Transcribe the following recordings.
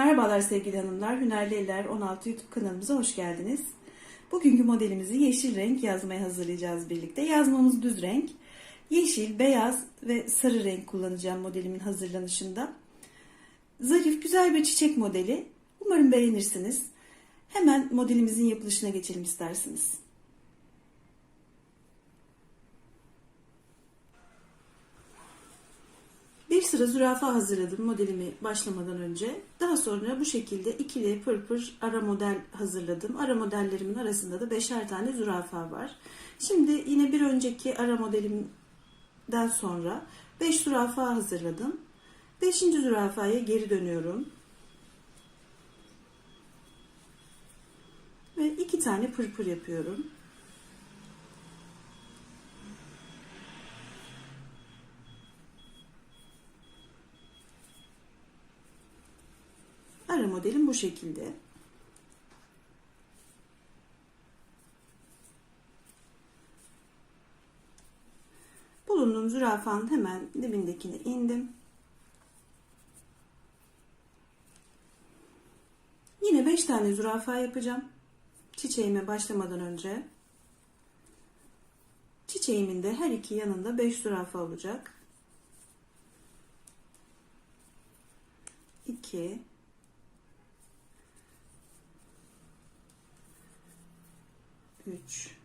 Merhabalar sevgili hanımlar, Hünerli Eller 16 YouTube kanalımıza hoş geldiniz. Bugünkü modelimizi yeşil renk yazmaya hazırlayacağız birlikte. Yazmamız düz renk. Yeşil, beyaz ve sarı renk kullanacağım modelimin hazırlanışında. Zarif, güzel bir çiçek modeli. Umarım beğenirsiniz. Hemen modelimizin yapılışına geçelim isterseniz. Bir sıra zürafa hazırladım modelimi başlamadan önce. Daha sonra bu şekilde ikili pırpır ara model hazırladım. Ara modellerimin arasında da beşer tane zürafa var. Şimdi yine bir önceki ara modelimden sonra 5 zürafa hazırladım. 5. zürafaya geri dönüyorum. Ve iki tane pırpır yapıyorum. Ara modelim bu şekilde. Bulunduğum zürafanın hemen dibindekine indim. Yine 5 tane zürafa yapacağım. Çiçeğime başlamadan önce. Çiçeğimin de her iki yanında 5 zürafa olacak. 2 3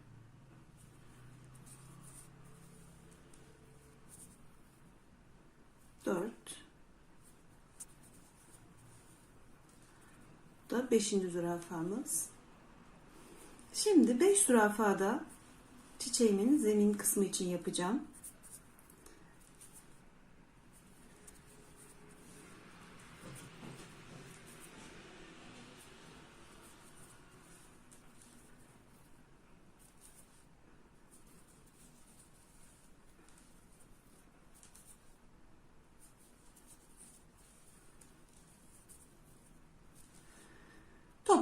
4 da 5. zürafamız. Şimdi 5 zürafada çiçeğimin zemin kısmı için yapacağım.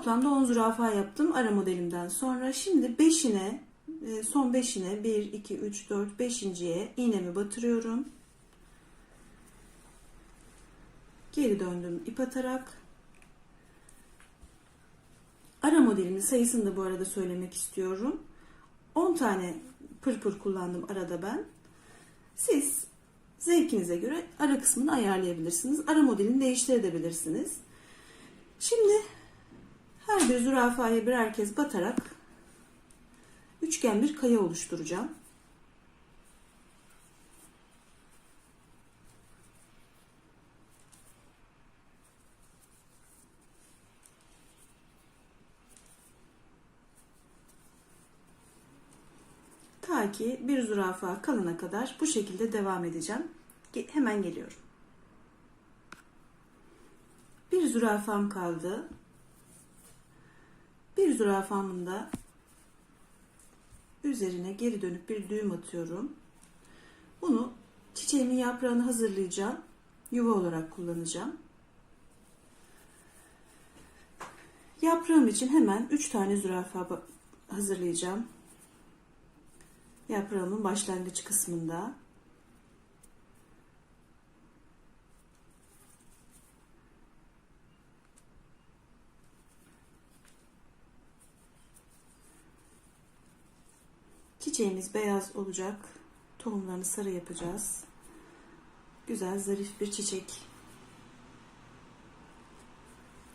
Toplamda 10 zürafa yaptım ara modelimden sonra. Şimdi 5'ine e, son 5'ine 1, 2, 3, 4, 5.ye iğnemi batırıyorum. Geri döndüm ip atarak. Ara modelimin sayısını da bu arada söylemek istiyorum. 10 tane pırpır kullandım arada ben. Siz zevkinize göre ara kısmını ayarlayabilirsiniz. Ara modelini değiştirebilirsiniz. Şimdi her bir zürafaya birer kez batarak üçgen bir kaya oluşturacağım. Ta ki bir zürafa kalana kadar bu şekilde devam edeceğim. Hemen geliyorum. Bir zürafam kaldı. Bir zürafamın da üzerine geri dönüp bir düğüm atıyorum. Bunu çiçeğimin yaprağını hazırlayacağım. Yuva olarak kullanacağım. Yaprağım için hemen 3 tane zürafa hazırlayacağım. Yaprağımın başlangıç kısmında. Çiçeğimiz beyaz olacak. Tohumlarını sarı yapacağız. Güzel zarif bir çiçek.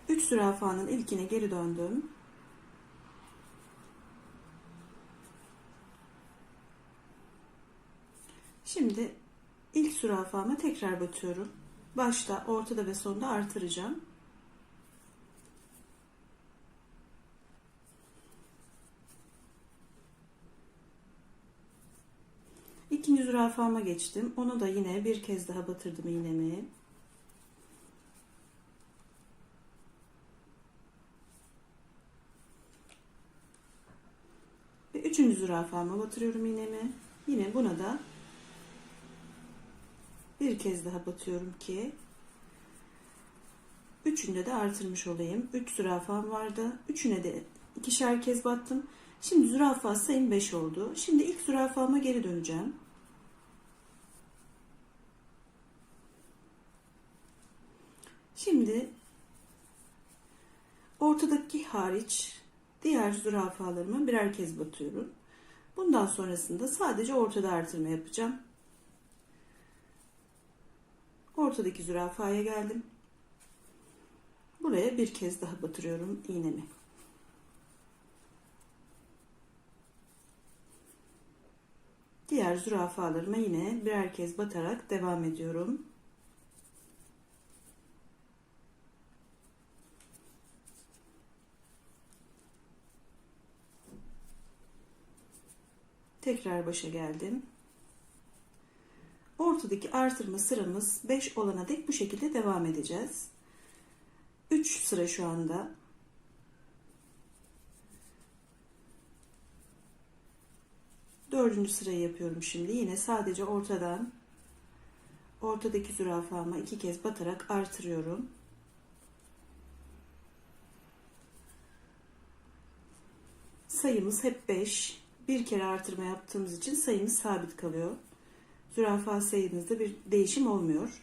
3 zürafanın ilkine geri döndüm. Şimdi ilk zürafama tekrar batıyorum. Başta, ortada ve sonda artıracağım. İkinci zürafama geçtim. Onu da yine bir kez daha batırdım iğnemi. Ve üçüncü zürafama batırıyorum iğnemi. Yine buna da bir kez daha batıyorum ki üçünde de artırmış olayım. Üç zürafam vardı. Üçüne de ikişer kez battım. Şimdi zürafa sayım 5 oldu. Şimdi ilk zürafama geri döneceğim. Şimdi Ortadaki hariç diğer zürafalarımı birer kez batıyorum. Bundan sonrasında sadece ortada artırma yapacağım. Ortadaki zürafaya geldim. Buraya bir kez daha batırıyorum iğnemi. Diğer zürafalarıma yine birer kez batarak devam ediyorum. Tekrar başa geldim. Ortadaki artırma sıramız 5 olana dek bu şekilde devam edeceğiz. 3 sıra şu anda. Dördüncü sırayı yapıyorum şimdi. Yine sadece ortadan ortadaki zürafama iki kez batarak artırıyorum. Sayımız hep 5. Bir kere artırma yaptığımız için sayımız sabit kalıyor. Zürafa sayımızda bir değişim olmuyor.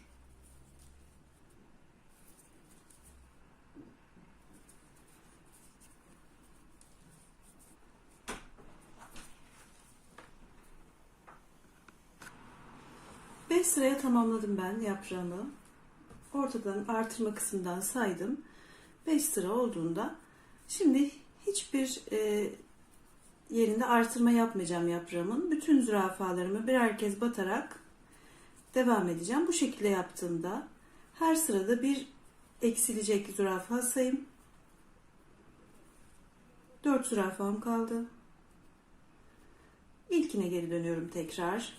Beş sıraya tamamladım ben yaprağımı. Ortadan artırma kısmından saydım. 5 sıra olduğunda şimdi hiçbir e, yerinde artırma yapmayacağım yaprağımın. Bütün zürafalarımı birer kez batarak devam edeceğim. Bu şekilde yaptığımda her sırada bir eksilecek zürafa sayım. 4 zürafam kaldı. İlkine geri dönüyorum tekrar.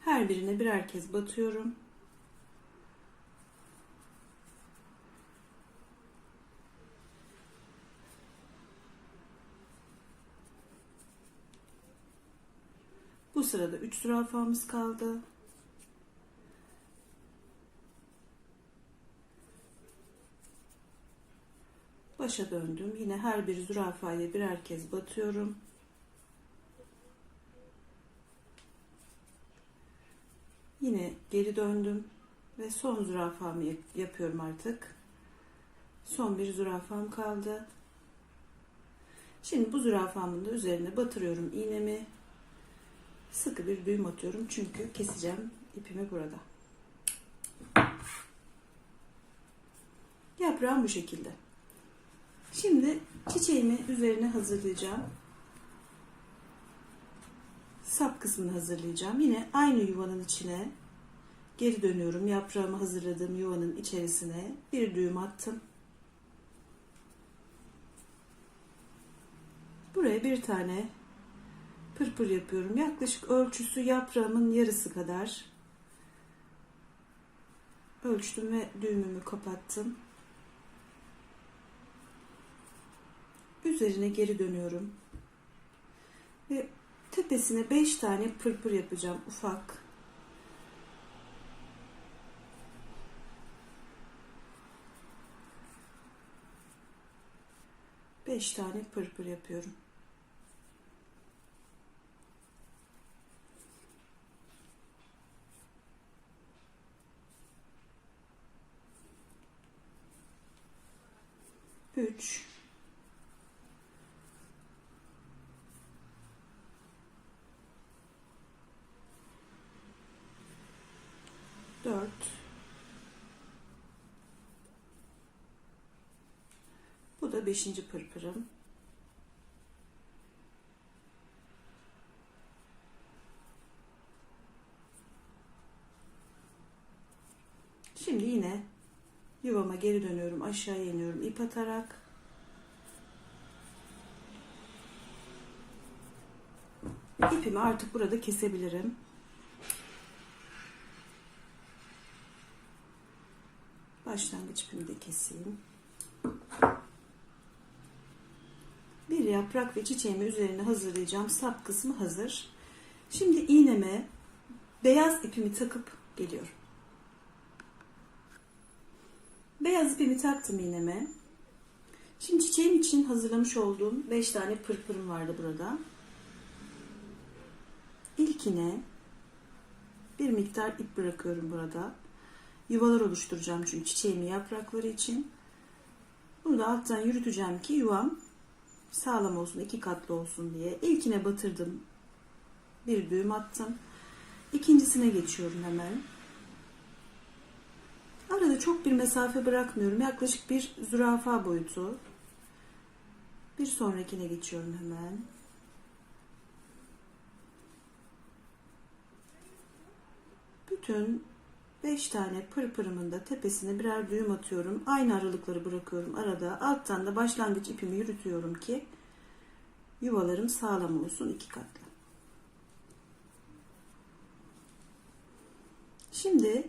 Her birine birer kez batıyorum. Bu sırada 3 zürafamız kaldı. Başa döndüm. Yine her bir zürafaya birer kez batıyorum. Yine geri döndüm ve son zürafamı yapıyorum artık. Son bir zürafam kaldı. Şimdi bu zürafamın da üzerine batırıyorum iğnemi. Sıkı bir düğüm atıyorum çünkü keseceğim ipimi burada. Yaprağım bu şekilde. Şimdi çiçeğimi üzerine hazırlayacağım. Sap kısmını hazırlayacağım. Yine aynı yuvanın içine geri dönüyorum. Yaprağımı hazırladığım yuvanın içerisine bir düğüm attım. Buraya bir tane pırpır yapıyorum. Yaklaşık ölçüsü yaprağımın yarısı kadar. Ölçtüm ve düğümümü kapattım. Üzerine geri dönüyorum. Ve tepesine 5 tane pırpır yapacağım ufak. Beş tane pırpır yapıyorum. Üç. Dört. Bu da beşinci pırpırım. Şimdi yine yuvama geri dönüyorum. Aşağı iniyorum ip atarak. İpimi artık burada kesebilirim. Başlangıç ipimi de keseyim. Bir yaprak ve çiçeğimi üzerine hazırlayacağım. Sap kısmı hazır. Şimdi iğneme beyaz ipimi takıp geliyorum. Beyaz ipimi taktım iğneme. Şimdi çiçeğim için hazırlamış olduğum 5 tane pırpırım vardı burada. İlkine bir miktar ip bırakıyorum burada. yuvalar oluşturacağım çünkü çiçeğimin yaprakları için. Bunu da alttan yürüteceğim ki yuvam sağlam olsun, iki katlı olsun diye. İlkine batırdım. Bir düğüm attım. İkincisine geçiyorum hemen. Arada çok bir mesafe bırakmıyorum. Yaklaşık bir zürafa boyutu. Bir sonrakine geçiyorum hemen. Bütün 5 tane pırpırımın da tepesine birer düğüm atıyorum. Aynı aralıkları bırakıyorum arada. Alttan da başlangıç ipimi yürütüyorum ki yuvalarım sağlam olsun iki katlı. Şimdi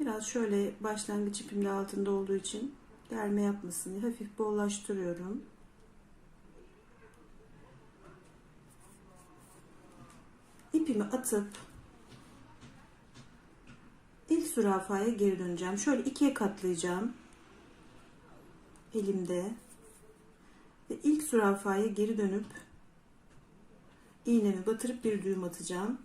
biraz şöyle başlangıç ipimde altında olduğu için germe yapmasın diye hafif bollaştırıyorum. İpimi atıp ilk zürafaya geri döneceğim. Şöyle ikiye katlayacağım. Elimde. Ve ilk zürafaya geri dönüp iğnemi batırıp bir düğüm atacağım.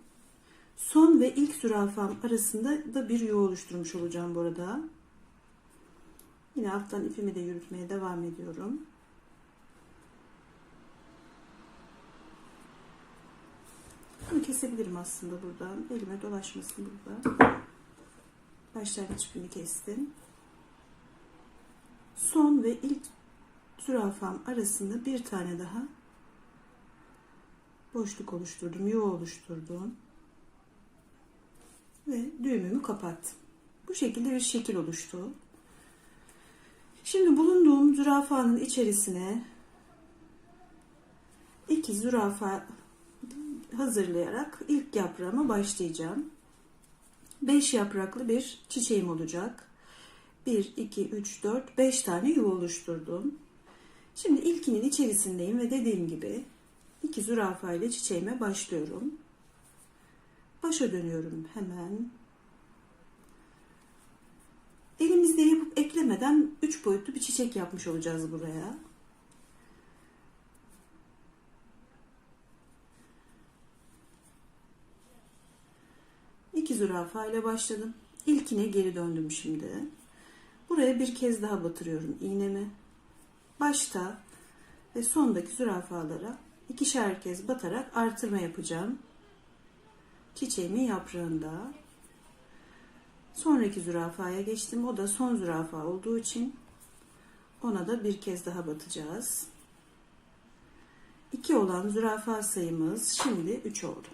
Son ve ilk zürafam arasında da bir yuva oluşturmuş olacağım burada. Yine alttan ipimi de yürütmeye devam ediyorum. Bunu kesebilirim aslında buradan. Elime dolaşmasın burada. Başlangıç ipimi kestim. Son ve ilk zürafam arasında bir tane daha boşluk oluşturdum. Yuva oluşturdum. Ve düğümümü kapattım. Bu şekilde bir şekil oluştu. Şimdi bulunduğum zürafanın içerisine iki zürafa hazırlayarak ilk yaprağıma başlayacağım. 5 yapraklı bir çiçeğim olacak. 1, 2, 3, 4, 5 tane yuva oluşturdum. Şimdi ilkinin içerisindeyim ve dediğim gibi iki zürafa ile çiçeğime başlıyorum. Başa dönüyorum hemen. Elimizde yapıp eklemeden 3 boyutlu bir çiçek yapmış olacağız buraya. İki zürafa ile başladım. İlkine geri döndüm şimdi. Buraya bir kez daha batırıyorum iğnemi. Başta ve sondaki zürafalara ikişer kez batarak artırma yapacağım. Çiçeğimin yaprağında. Sonraki zürafaya geçtim. O da son zürafa olduğu için ona da bir kez daha batacağız. 2 olan zürafa sayımız şimdi 3 oldu.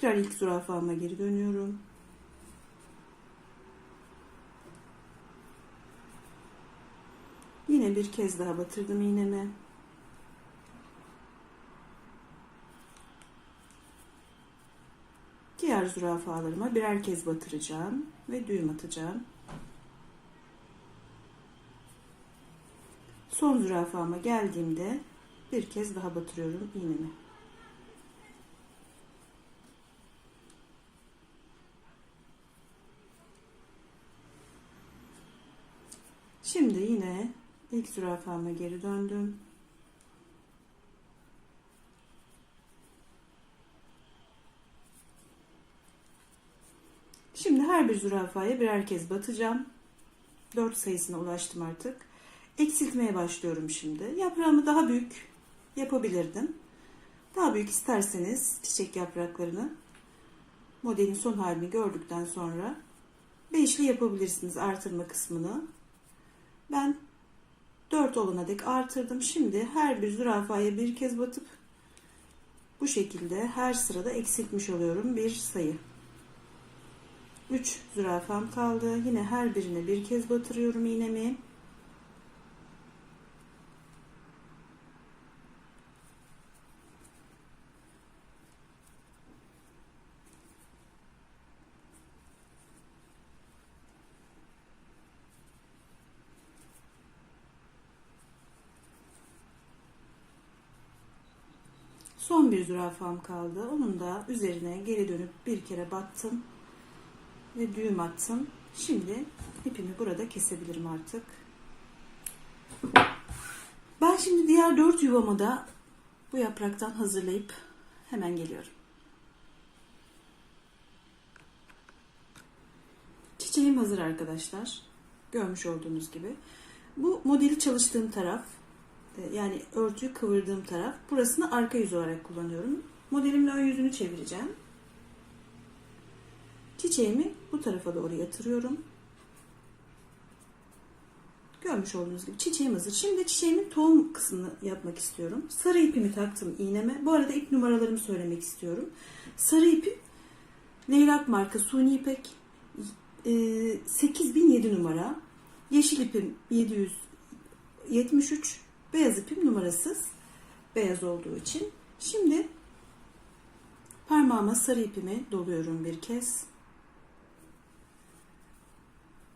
Tekrar ilk zürafama geri dönüyorum. Yine bir kez daha batırdım iğnemi. Diğer zürafalarıma birer kez batıracağım ve düğüm atacağım. Son zürafama geldiğimde bir kez daha batırıyorum iğnemi. Şimdi yine ilk zürafama geri döndüm. Şimdi her bir zürafaya birer kez batacağım. 4 sayısına ulaştım artık. Eksiltmeye başlıyorum şimdi. Yaprağımı daha büyük yapabilirdim. Daha büyük isterseniz çiçek yapraklarını modelin son halini gördükten sonra beşli yapabilirsiniz artırma kısmını. Ben 4 olana dek artırdım. Şimdi her bir zürafaya bir kez batıp bu şekilde her sırada eksiltmiş oluyorum bir sayı. 3 zürafam kaldı. Yine her birine bir kez batırıyorum iğnemi. Son bir zürafam kaldı. Onun da üzerine geri dönüp bir kere battım ve düğüm attım. Şimdi ipimi burada kesebilirim artık. Ben şimdi diğer dört yuvamı da bu yapraktan hazırlayıp Hemen geliyorum. Çiçeğim hazır arkadaşlar. Görmüş olduğunuz gibi. Bu modeli çalıştığım taraf, yani örtüyü kıvırdığım taraf. Burasını arka yüz olarak kullanıyorum. Modelimin ön yüzünü çevireceğim. Çiçeğimi bu tarafa doğru yatırıyorum. Görmüş olduğunuz gibi çiçeğim hazır. Şimdi çiçeğimin tohum kısmını yapmak istiyorum. Sarı ipimi taktım iğneme. Bu arada ip numaralarımı söylemek istiyorum. Sarı ipim Leylak marka suni ipek e, 8007 numara. Yeşil ipim 773. Beyaz ipim numarasız. Beyaz olduğu için. Şimdi parmağıma sarı ipimi doluyorum bir kez.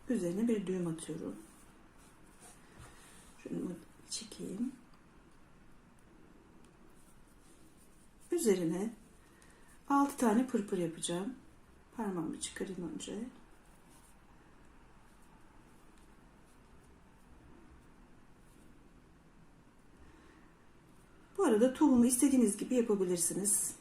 Üzerine bir düğüm atıyorum. Şunu çekeyim. Üzerine 6 tane pırpır yapacağım. Parmağımı çıkarayım önce. Bu arada tohumu istediğiniz gibi yapabilirsiniz.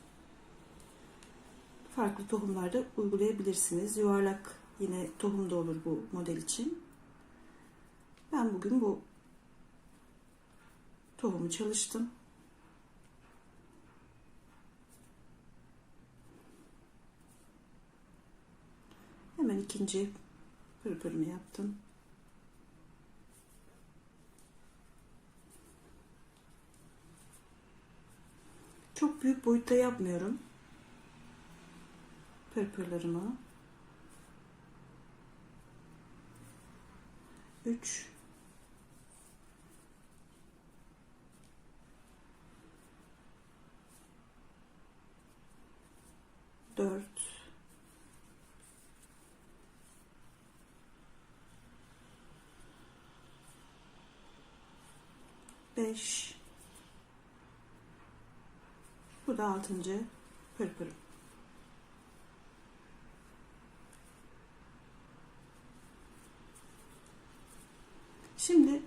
Farklı tohumlarda uygulayabilirsiniz. Yuvarlak yine tohum da olur bu model için. Ben bugün bu tohumu çalıştım. Hemen ikinci pırpırımı yaptım. Çok büyük boyutta yapmıyorum. Pırpırlarımı. 3 4 5 Bu da altıncı pırpırım. Şimdi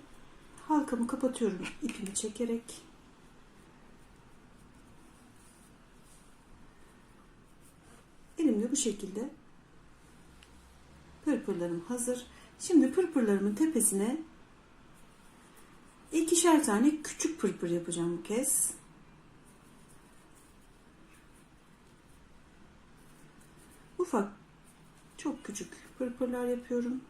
halkamı kapatıyorum ipimi çekerek. Elimde bu şekilde pırpırlarım hazır. Şimdi pırpırlarımın tepesine ikişer tane küçük pırpır yapacağım bu kez. Ufak, çok küçük pırpırlar yapıyorum.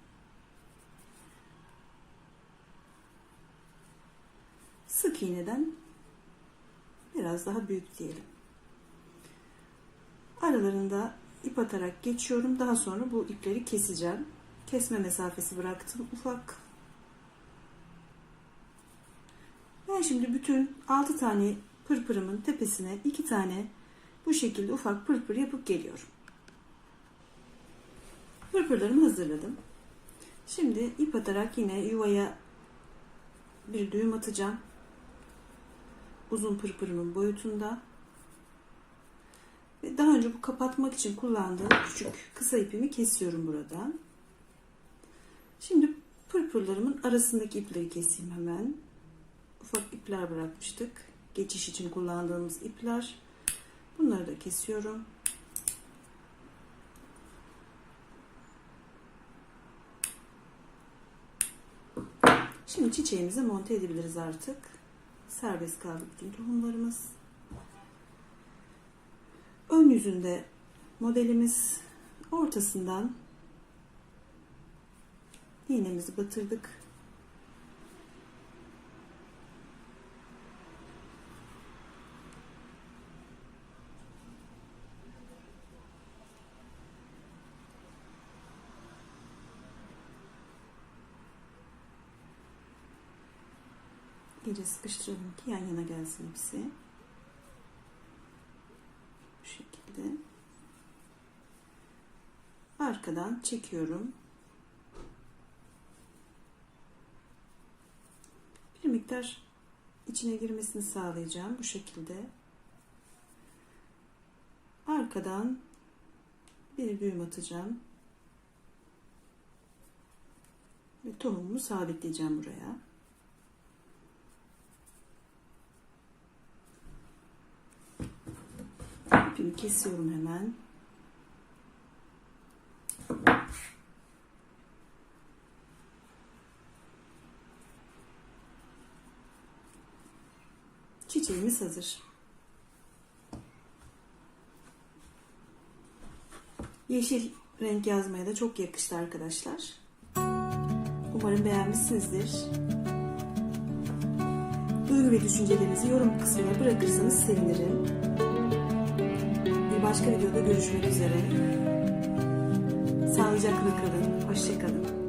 Sık iğneden biraz daha büyük diyelim. Aralarında ip atarak geçiyorum. Daha sonra bu ipleri keseceğim. Kesme mesafesi bıraktım ufak. Ben şimdi bütün 6 tane pırpırımın tepesine 2 tane bu şekilde ufak pırpır yapıp geliyorum. Pırpırlarımı hazırladım. Şimdi ip atarak yine yuvaya bir düğüm atacağım. Uzun pırpırımın boyutunda. Ve daha önce bu kapatmak için kullandığım küçük kısa ipimi kesiyorum buradan. Şimdi pırpırlarımın arasındaki ipleri keseyim hemen. Ufak ipler bırakmıştık. Geçiş için kullandığımız ipler. Bunları da kesiyorum. Şimdi çiçeğimizi monte edebiliriz artık. Serbest kaldı bütün tohumlarımız. Ön yüzünde modelimiz ortasından iğnemizi batırdık. İyice sıkıştıralım ki yan yana gelsin hepsi. Bu şekilde. Arkadan çekiyorum. Bir miktar içine girmesini sağlayacağım bu şekilde. Arkadan bir düğüm atacağım. Ve tohumumu sabitleyeceğim buraya. İpimi kesiyorum hemen. Çiçeğimiz hazır. Yeşil renk yazmaya da çok yakıştı arkadaşlar. Umarım beğenmişsinizdir. Duygu ve düşüncelerinizi yorum kısmına bırakırsanız sevinirim. Başka videoda görüşmek üzere. Sağlıcakla kalın. Hoşçakalın.